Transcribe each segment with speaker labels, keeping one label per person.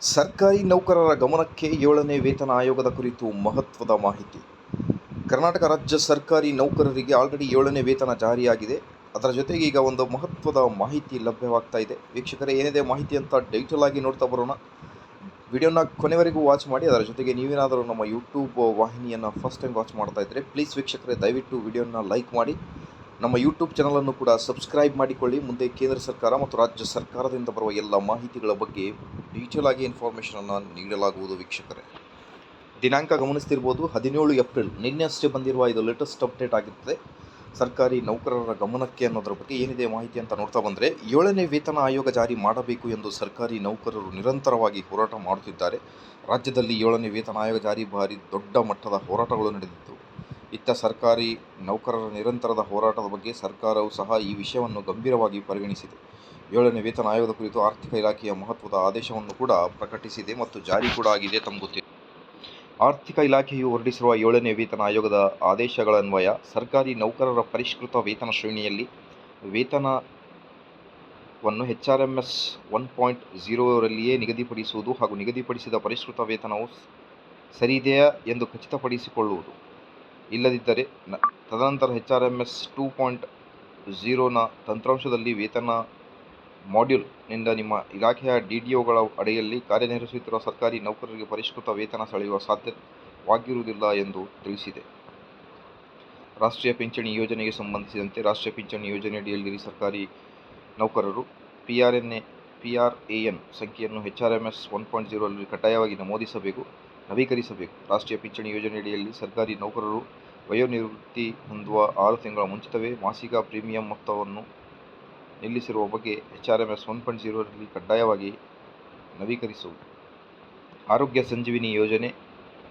Speaker 1: ಸರ್ಕಾರಿ ನೌಕರರ ಗಮನಕ್ಕೆ ಏಳನೇ ವೇತನ ಆಯೋಗದ ಕುರಿತು ಮಹತ್ವದ ಮಾಹಿತಿ. ಕರ್ನಾಟಕ ರಾಜ್ಯ ಸರ್ಕಾರಿ ನೌಕರರಿಗೆ ಆಲ್ರೆಡಿ ಏಳನೇ ವೇತನ ಜಾರಿಯಾಗಿದೆ. ಅದರ ಜೊತೆಗೆ ಈಗ ಒಂದು ಮಹತ್ವದ ಮಾಹಿತಿ ಲಭ್ಯವಾಗ್ತಾ ಇದೆ. ವೀಕ್ಷಕರೇ, ಏನಿದೆ ಮಾಹಿತಿ ಅಂತ ಡೈಟಲ್ ಆಗಿ ನೋಡ್ತಾ ಬರೋಣ. ವಿಡಿಯೋನ ಕೊನೆವರೆಗೂ ವಾಚ್ ಮಾಡಿ, ಅದರ ಜೊತೆಗೆ ನೀವೇನಾದರೂ ನಮ್ಮ ಯೂಟ್ಯೂಬ್ ವಾಹಿನಿಯನ್ನು ಫಸ್ಟ್ ಟೈಮ್ ವಾಚ್ ಮಾಡ್ತಾ ಇದ್ದರೆ ಪ್ಲೀಸ್ ವೀಕ್ಷಕರೇ, ದಯವಿಟ್ಟು ವಿಡಿಯೋನ ಲೈಕ್ ಮಾಡಿ. ನಮ್ಮ ಯೂಟ್ಯೂಬ್ ಚಾನಲನ್ನು ಕೂಡ ಸಬ್ಸ್ಕ್ರೈಬ್ ಮಾಡಿಕೊಳ್ಳಿ. ಮುಂದೆ ಕೇಂದ್ರ ಸರ್ಕಾರ ಮತ್ತು ರಾಜ್ಯ ಸರ್ಕಾರದಿಂದ ಬರುವ ಎಲ್ಲ ಮಾಹಿತಿಗಳ ಬಗ್ಗೆ ಡೀಟೇಲ್ ಆಗಿ ಇನ್ಫಾರ್ಮೇಷನನ್ನು ನೀಡಲಾಗುವುದು ವೀಕ್ಷಕರೇ. ದಿನಾಂಕ ಗಮನಿಸ್ತಿರ್ಬೋದು, ಹದಿನೇಳು ಏಪ್ರಿಲ್ ನಿನ್ನೆಷ್ಟೇ ಬಂದಿರುವ ಇದು ಲೇಟೆಸ್ಟ್ ಅಪ್ಡೇಟ್ ಆಗಿರ್ತದೆ. ಸರ್ಕಾರಿ ನೌಕರರ ಗಮನಕ್ಕೆ ಅನ್ನೋದರ ಬಗ್ಗೆ ಏನಿದೆ ಮಾಹಿತಿ ಅಂತ ನೋಡ್ತಾ ಬಂದರೆ, ಏಳನೇ ವೇತನ ಆಯೋಗ ಜಾರಿ ಮಾಡಬೇಕು ಎಂದು ಸರ್ಕಾರಿ ನೌಕರರು ನಿರಂತರವಾಗಿ ಹೋರಾಟ ಮಾಡುತ್ತಿದ್ದಾರೆ. ರಾಜ್ಯದಲ್ಲಿ ಏಳನೇ ವೇತನ ಆಯೋಗ ಜಾರಿ ಬಾರಿ ದೊಡ್ಡ ಮಟ್ಟದ ಹೋರಾಟಗಳು ನಡೆದಿತ್ತು ಇತ್ತ ಸರ್ಕಾರಿ ನೌಕರರ ನಿರಂತರದ ಹೋರಾಟದ ಬಗ್ಗೆ ಸರ್ಕಾರವು ಸಹ ಈ ವಿಷಯವನ್ನು ಗಂಭೀರವಾಗಿ ಪರಿಗಣಿಸಿದೆ. ಏಳನೇ ವೇತನ ಆಯೋಗದ ಕುರಿತು ಆರ್ಥಿಕ ಇಲಾಖೆಯ ಮಹತ್ವದ ಆದೇಶವನ್ನು ಕೂಡ ಪ್ರಕಟಿಸಿದೆ ಮತ್ತು ಜಾರಿ ಕೂಡ ಆಗಿದೆ ತಮ್ಮ ಆರ್ಥಿಕ ಇಲಾಖೆಯು ಹೊರಡಿಸಿರುವ ಏಳನೇ ವೇತನ ಆಯೋಗದ ಆದೇಶಗಳನ್ವಯ ಸರ್ಕಾರಿ ನೌಕರರ ಪರಿಷ್ಕೃತ ವೇತನ ಶ್ರೇಣಿಯಲ್ಲಿ ವೇತನವನ್ನು H R M S one point ಝೀರೋರಲ್ಲಿಯೇ ನಿಗದಿಪಡಿಸುವುದು ಹಾಗೂ ನಿಗದಿಪಡಿಸಿದ ಪರಿಷ್ಕೃತ ವೇತನವು ಸರಿಯಿದೆಯಾ ಎಂದು ಖಚಿತಪಡಿಸಿಕೊಳ್ಳುವುದು. ಇಲ್ಲದಿದ್ದರೆ ತದನಂತರ H R M S two point ಝೀರೋನ ತಂತ್ರಾಂಶದಲ್ಲಿ ವೇತನ ಮಾಡ್ಯೂಲ್ನಿಂದ ನಿಮ್ಮ ಇಲಾಖೆಯ ಡಿ ಡಿ ಒಗಳ ಅಡಿಯಲ್ಲಿ ಕಾರ್ಯನಿರ್ವಹಿಸುತ್ತಿರುವ ಸರ್ಕಾರಿ ನೌಕರರಿಗೆ ಪರಿಷ್ಕೃತ ವೇತನ ಸೆಳೆಯುವ ಸಾಧ್ಯವಾಗಿರುವುದಿಲ್ಲ ಎಂದು ತಿಳಿಸಿದೆ. ರಾಷ್ಟ್ರೀಯ ಪಿಂಚಣಿ ಯೋಜನೆಗೆ ಸಂಬಂಧಿಸಿದಂತೆ ರಾಷ್ಟ್ರೀಯ ಪಿಂಚಣಿ ಯೋಜನೆಯಡಿಯಲ್ಲಿ ಸರ್ಕಾರಿ ನೌಕರರು P R N A P R A N ಸಂಖ್ಯೆಯನ್ನು H R M S one point ಜೀರೋಲ್ಲಿ ಕಡ್ಡಾಯವಾಗಿ ನಮೂದಿಸಬೇಕು, ನವೀಕರಿಸಬೇಕು. ರಾಷ್ಟ್ರೀಯ ಪಿಂಚಣಿ ಯೋಜನೆಯಡಿಯಲ್ಲಿ ಸರ್ಕಾರಿ ನೌಕರರು ವಯೋನಿವೃತ್ತಿ ಹೊಂದುವ ಆರು ತಿಂಗಳ ಮುಂಚಿತವೇ ಮಾಸಿಕ ಪ್ರೀಮಿಯಂ ಮೊತ್ತವನ್ನು ನಿಲ್ಲಿಸಿರುವ ಬಗ್ಗೆ H R M S one point ಜೀರೋರಲ್ಲಿ ಕಡ್ಡಾಯವಾಗಿ ನವೀಕರಿಸುವುದು. ಆರೋಗ್ಯ ಸಂಜೀವಿನಿ ಯೋಜನೆ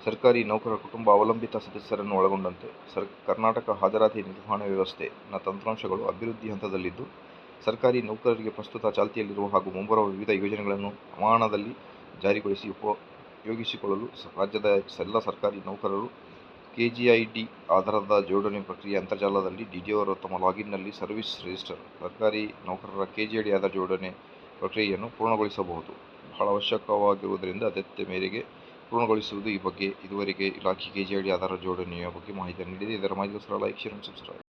Speaker 1: ಸರ್ಕಾರಿ ನೌಕರರ ಕುಟುಂಬ ಅವಲಂಬಿತ ಸದಸ್ಯರನ್ನು ಒಳಗೊಂಡಂತೆ. ಸರ್, ಕರ್ನಾಟಕ ಹಾಜರಾತಿ ನಿರ್ವಹಣಾ ವ್ಯವಸ್ಥೆನ ತಂತ್ರಾಂಶಗಳು ಅಭಿವೃದ್ಧಿ ಹಂತದಲ್ಲಿದ್ದು ಸರ್ಕಾರಿ ನೌಕರರಿಗೆ ಪ್ರಸ್ತುತ ಚಾಲ್ತಿಯಲ್ಲಿರುವ ಹಾಗೂ ಮುಂಬರುವ ವಿವಿಧ ಯೋಜನೆಗಳನ್ನು ಪ್ರಮಾಣದಲ್ಲಿ ಜಾರಿಗೊಳಿಸಿ ಉಪಯೋಗಿಸಿಕೊಳ್ಳಲು ರಾಜ್ಯದ ಎಲ್ಲ ಸರ್ಕಾರಿ ನೌಕರರು ಕೆಜಿಐಡಿ ಆಧಾರದ ಜೋಡಣೆ ಪ್ರಕ್ರಿಯೆ ಅಂತರ್ಜಾಲದಲ್ಲಿ ಡಿಡಿಒರು ತಮ್ಮ ಲಾಗಿನ್ನಲ್ಲಿ ಸರ್ವಿಸ್ ರಿಜಿಸ್ಟರ್, ಸರ್ಕಾರಿ ನೌಕರರ ಕೆಜಿಐಡಿ ಆಧಾರ ಜೋಡಣೆ ಪ್ರಕ್ರಿಯೆಯನ್ನು ಪೂರ್ಣಗೊಳಿಸಬಹುದು. ಬಹಳ ಅವಶ್ಯಕವಾಗಿರುವುದರಿಂದ ಅಗತ್ಯ ಮೇರೆಗೆ ಪೂರ್ಣಗೊಳಿಸುವುದು ಈ ಬಗ್ಗೆ ಇದುವರೆಗೆ ಇಲಾಖೆ ಕೆಜಿಐಡಿ ಆಧಾರ ಜೋಡಣೆಯ ಬಗ್ಗೆ ಮಾಹಿತಿ ನೀಡಿದೆ. ಇದರ ಮಾಹಿತಿ ಲೈಕ್ ಶೇರ್ ಸಬ್ಸ್ಕ್ರೈಬ್.